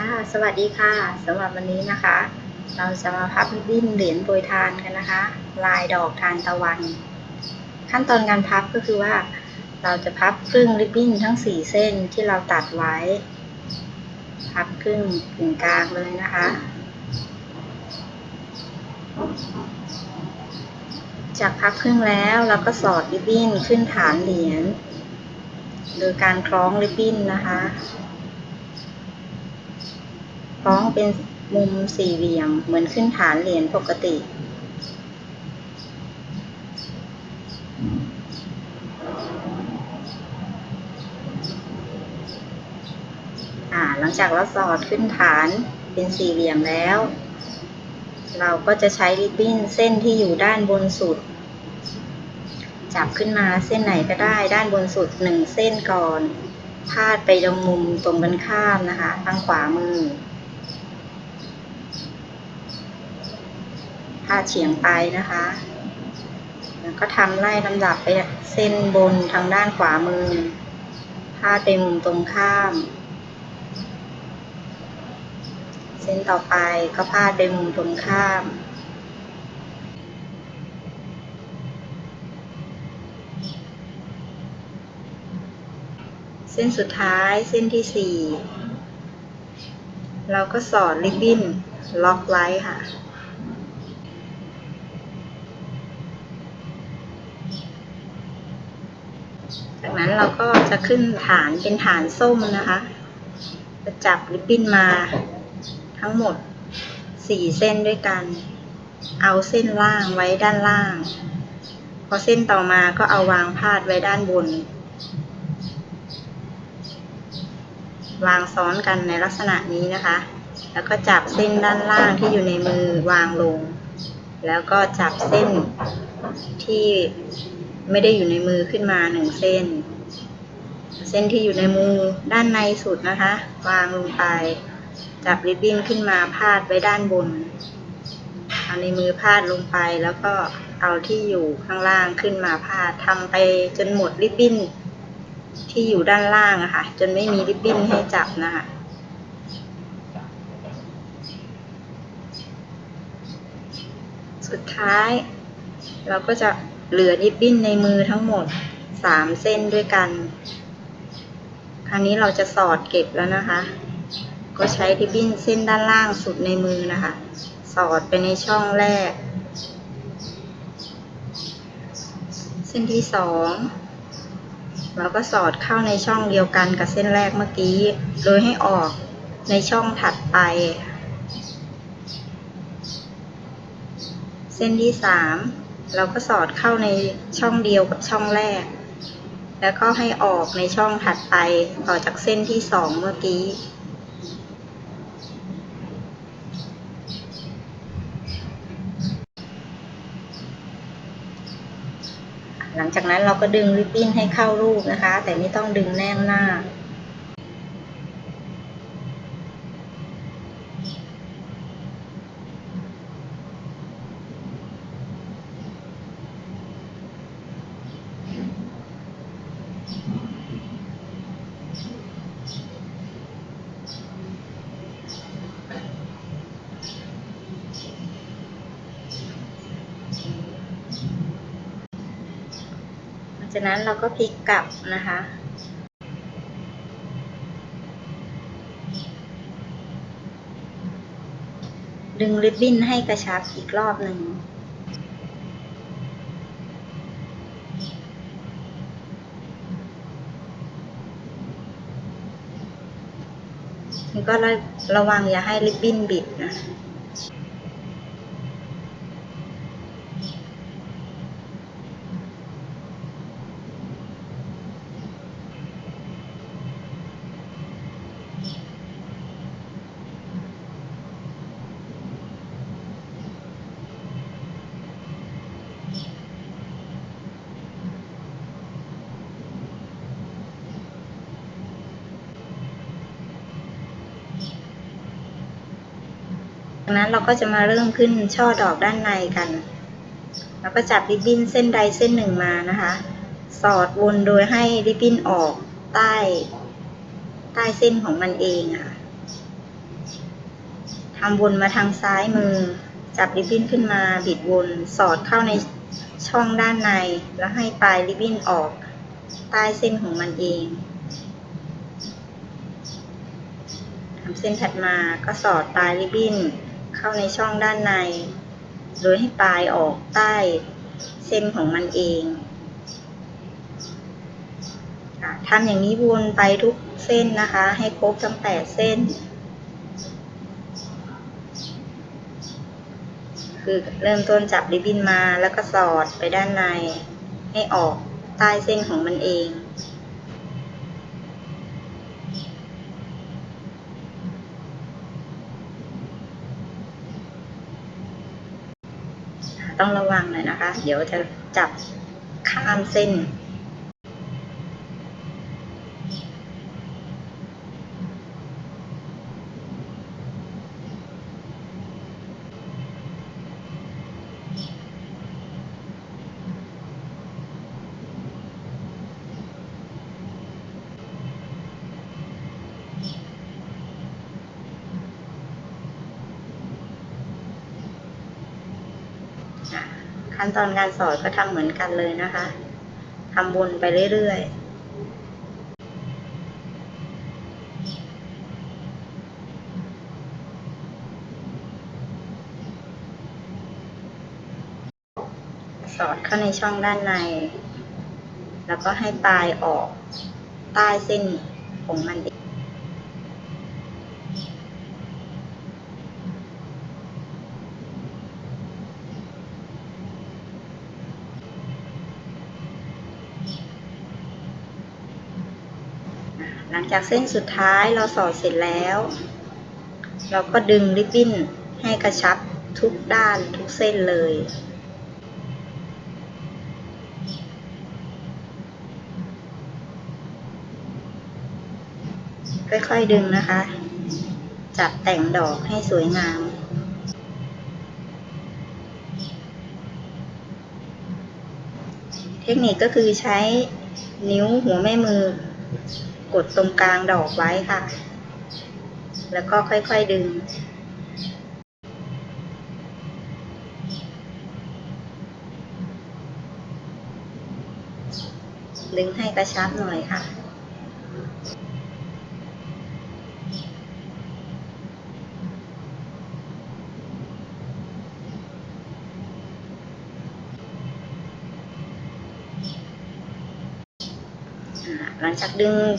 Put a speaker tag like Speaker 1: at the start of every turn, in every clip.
Speaker 1: ค่ะ สวัสดีค่ะสำหรับวันนี้นะคะ เราจะมาพับริบบิ้นเหรียญโปรยทานกันนะคะ ลายดอกทานตะวัน ขั้นตอนการพับก็คือว่า เราจะพับครึ่งริบบิ้นทั้งสี่เส้นที่เราตัดไว้ พับครึ่งถึงกลางเลยนะคะ จากพับครึ่งแล้วเราก็สอดริบบิ้นขึ้นฐานเหรียญโดยการคล้องริบบิ้นนะคะ คล้องเป็นมุมสี่เหลี่ยมเหมือนขึ้นฐานเหรียญปกติอ่าหลังจากเราสอดขึ้นฐานเป็นสี่เหลี่ยมแล้ว เราก็จะใช้ริบบิ้นเส้นที่อยู่ด้านบนสุด จับขึ้นมาเส้นไหนก็ได้ด้านบนสุดหนึ่งเส้นก่อนพาดไปตรงมุมตรงกันข้ามนะคะ ทางขวามือาดเฉียงไปนะคะ แล้วก็ทำไล่ลำดับไปเส้นบนทางด้านขวามือพาดไปมุมตรงข้าม เส้นต่อไปก็พาดไปมุมตรงข้ามเส้นสุดท้ายเส้นที่สี่เราก็สอดริบบิ้นล็อกไว้ค่ะ จากนั้น เราก็จะขึ้นฐานเป็นฐานส้มนะคะ จะจับริบบิ้นมาทั้งหมดสี่เส้นด้วยกัน เอาเส้นล่างไว้ด้านล่าง พอเส้นต่อมาก็เอาวางพาดไว้ด้านบน วางซ้อนกันในลักษณะนี้นะคะ แล้วก็จับเส้นด้านล่างที่อยู่ในมือวางลง แล้วก็จับเส้นที่ไม่ได้อยู่ในมือขึ้นมาหนึ่งเส้น เส้นที่อยู่ในมือด้านในสุดนะคะ วางลงไป จับริบบิ้นขึ้นมาพาดไว้ด้านบน เอาในมือพาดลงไปแล้วก็เอาที่อยู่ข้างล่างขึ้นมาพาดทำไปจนหมดริบบิ้นที่อยู่ด้านล่างอะค่ะ จนไม่มีริบบิ้นให้จับนะคะสุดท้าย เราก็จะเหลือริบบิ้นในมือทั้งหมดสามเส้นด้วยกัน คราวนี้เราจะสอดเก็บแล้วนะคะ ก็ใช้ริบบิ้นเส้นด้านล่างสุดในมือนะคะ สอดไปในช่องแรก เส้นที่สองเราก็สอดเข้าในช่องเดียวกันกับเส้นแรกเมื่อกี้ โดยให้ออกในช่องถัดไป เส้นที่สามเราก็สอดเข้าในช่องเดียวกับช่องแรก แล้วก็ให้ออกในช่องถัดไปต่อจากเส้นที่สองเมื่อกี้ หลังจากนั้นเราก็ดึงริบบิ้นให้เข้ารูปนะคะ แต่ไม่ต้องดึงแน่นมาก จากนั้นเราก็พลิกกลับนะคะ ดึงริบบิ้นให้กระชับอีกรอบหนึ่งก็ระวังอย่าให้ริบบิ้นบิดนะ จากนั้นเราก็จะมาเริ่มขึ้นช่อดอกด้านในกัน แล้วก็จับริบบิ้นเส้นใดเส้นหนึ่งมานะคะ สอดวนโดยให้ริบบิ้นออกใต้ ใต้เส้นของมันเองอะค่ะทำวนมาทางซ้ายมือ จับริบบิ้นขึ้นมาบิดวนสอดเข้าในช่องด้านใน แล้วให้ปลายริบบิ้นออกใต้เส้นของมันเองทำเส้นถัดมาก็สอดปลายริบบิ้น เข้าในช่องด้านใน โดยให้ปลายออกใต้เส้นของมันเองทำอย่างนี้วนไปทุกเส้นนะคะ ให้ครบทั้งแปดเส้น คือเริ่มต้นจับริบบิ้นมาแล้วก็สอดไปด้านใน ให้ออกใต้เส้นของมันเอง ต้องระวังหน่อยนะคะ เดี๋ยวจะจับข้ามเส้น ขั้นตอนการสอดก็ทำเหมือนกันเลยนะคะทำวนไปเรื่อยๆสอดเข้าในช่องด้านใน แล้วก็ให้ปลายออกใต้เส้นของมันเหลังจากเส้นสุดท้ายเราสอดเสร็จแล้ว เราก็ดึงริบบิ้นให้กระชับทุกด้านทุกเส้นเลย ค่อยๆดึงนะคะ จัดแต่งดอกให้สวยงามเทคนิคก็คือใช้นิ้วหัวแม่มือ กดตรงกลางดอกไว้ค่ะ แล้วก็ค่อยๆดึง ดึงให้กระชับหน่อยค่ะหลังจากดึง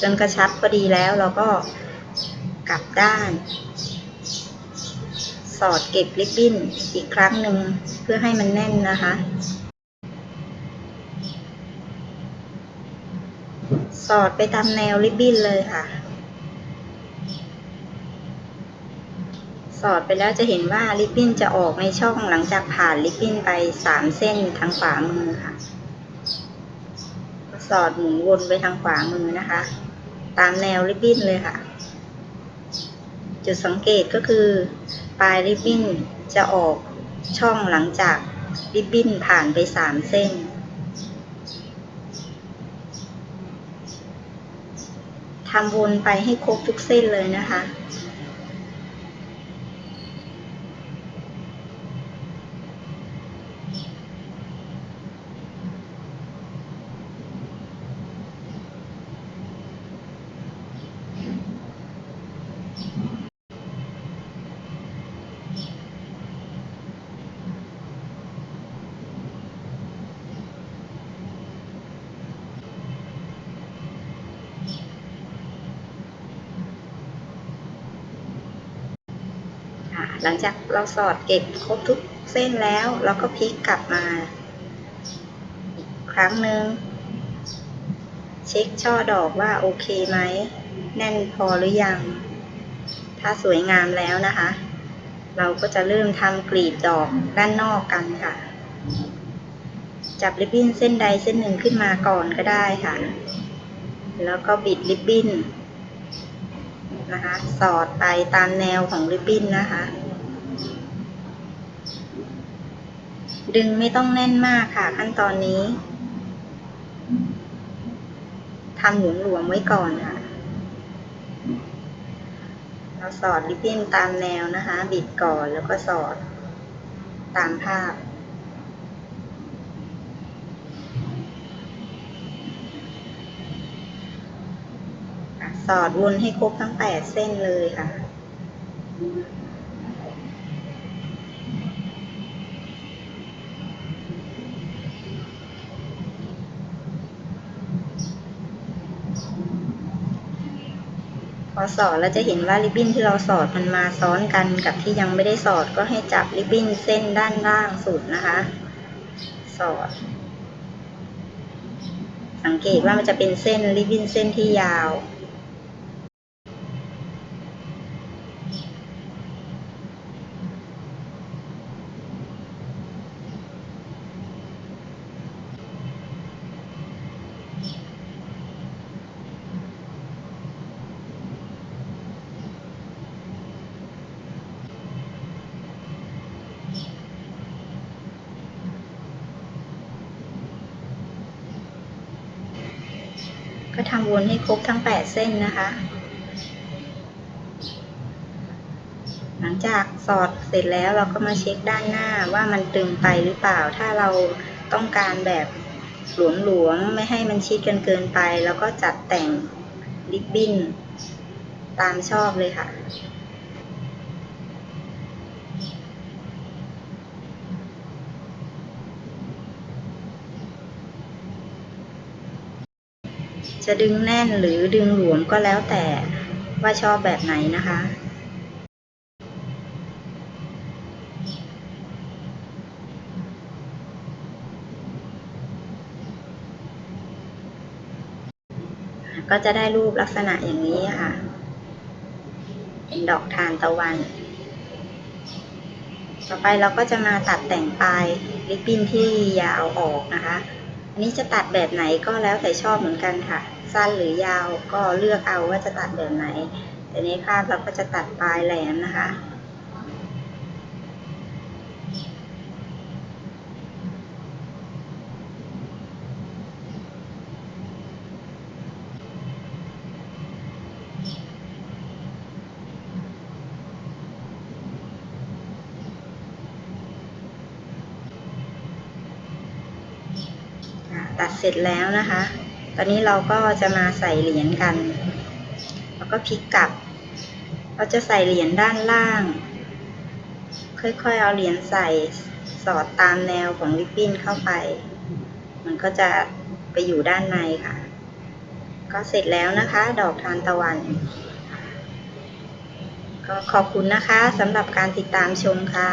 Speaker 1: จนกระชับพอดีแล้วเราก็กลับด้าน สอดเก็บริบบิ้นอีกครั้งหนึ่งเพื่อให้มันแน่นนะคะ สอดไปตามแนวริบบิ้นเลยค่ะ สอดไปแล้วจะเห็นว่าริบบิ้นจะออกในช่องหลังจากผ่านริบบิ้นไปสามเส้นทางขวามือค่ะ สอดหมุนวนไปทางขวามือนะคะ ตามแนวริบบิ้นเลยค่ะ จุดสังเกตก็คือ ปลายริบบิ้นจะออกช่องหลังจากริบบิ้นผ่านไปสามเส้น ทำวนไปให้ครบทุกเส้นเลยนะคะ หลังจากเราสอดเก็บครบทุกเส้นแล้วเราก็พลิกกลับมา อีกครั้งหนึ่งเช็คช่อดอกว่าโอเคไหม แน่นพอหรือยัง ถ้าสวยงามแล้วนะคะ เราก็จะเริ่มทำกลีบดอกด้านนอกกันค่ะ จับริบบิ้นเส้นใดเส้นหนึ่งขึ้นมาก่อนก็ได้ค่ะ แล้วก็บิดริบบิ้นนะคะ สอดไปตามแนวของริบบิ้นนะคะ ดึงไม่ต้องแน่นมากค่ะขั้นตอนนี้ทำหลวมไว้ก่อนค่ะ เราสอดริบบิ้นตามแนวนะคะ บิดก่อนแล้วก็สอดตามภาพสอดวนให้ครบทั้งแปดเส้นเลยค่ะ สอดเราจะเห็นว่าริบบิ้นที่เราสอดมันมาซ้อนกันกับที่ยังไม่ได้สอดก็ให้จับริบบิ้นเส้นด้านล่างสุดนะคะ สอด สังเกตว่ามันจะเป็นเส้นริบบิ้นเส้นที่ยาว ก็ทำวนให้ครบทั้งแปดเส้นนะคะ หลังจากสอดเสร็จแล้วเราก็มาเช็คด้านหน้าว่ามันตึงไปหรือเปล่า ถ้าเราต้องการแบบหลวมๆ ไม่ให้มันชิดกันเกินไป แล้วก็จัดแต่งริบบิ้นตามชอบเลยค่ะ จะดึงแน่นหรือดึงหลวมก็แล้วแต่ว่าชอบแบบไหนนะคะ ก็จะได้รูปลักษณะอย่างนี้ค่ะ เป็นดอกทานตะวัน ต่อไปเราก็จะมาตัดแต่งปลายริบบิ้นที่ยาวออกนะคะ อันนี้จะตัดแบบไหนก็แล้วแต่ชอบเหมือนกันค่ะ สั้นหรือยาวก็เลือกเอาว่าจะตัดแบบไหนแต่ในภาพเราก็จะตัดปลายแหลมนะคะ เสร็จแล้วนะคะ ตอนนี้เราก็จะมาใส่เหรียญกัน แล้วก็พลิกกลับ เราจะใส่เหรียญด้านล่าง ค่อยๆเอาเหรียญใส่สอดตามแนวของริบบิ้นเข้าไป มันก็จะไปอยู่ด้านในค่ะ ก็เสร็จแล้วนะคะ ดอกทานตะวัน ก็ขอบคุณนะคะสำหรับการติดตามชมค่ะ